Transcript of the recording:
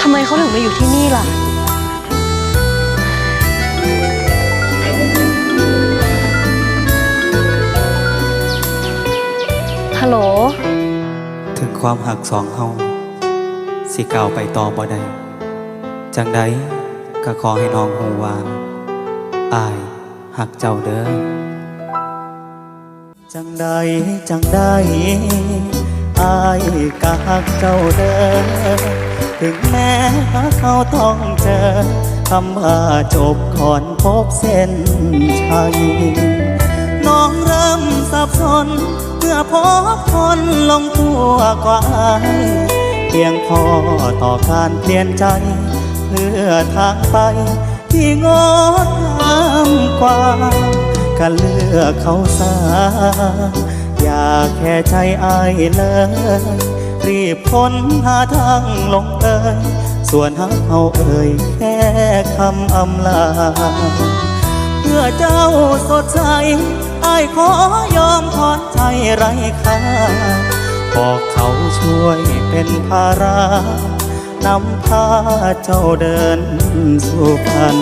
ทำไมเขาถึงมาอยู่ที่นี่ล่ะ ฮัลโหล ถึงความหักสองเฮาสิก้าวไปต่อบ่ได้จังใดก็ขอให้น้องฮู้ว่าอายหักเจ้าเด้อจังใดจังใด อายก็หักเจ้าเด้อถึงแม้เขาต้องเจอคำว่าจบก่อนพบเส้นชัยน้องเริ่มสับสนเมื่อพบคนลงตัวกว่าเพียงพอต่อการเปลี่ยนใจ เพื่อทางไปที่งดงามกว่าการเลือกเขาสา แค่ใจอายเลย รีบค้นหาทางลงเอยส่วนหักเขาเอ่ยแค่คำอำลา เพื่อเจ้าสดใสอ้ายขอยอมถอนใจไร้ค่าบอกเขาช่วยเป็นภาระนำพาเจ้าเดินสู่พัน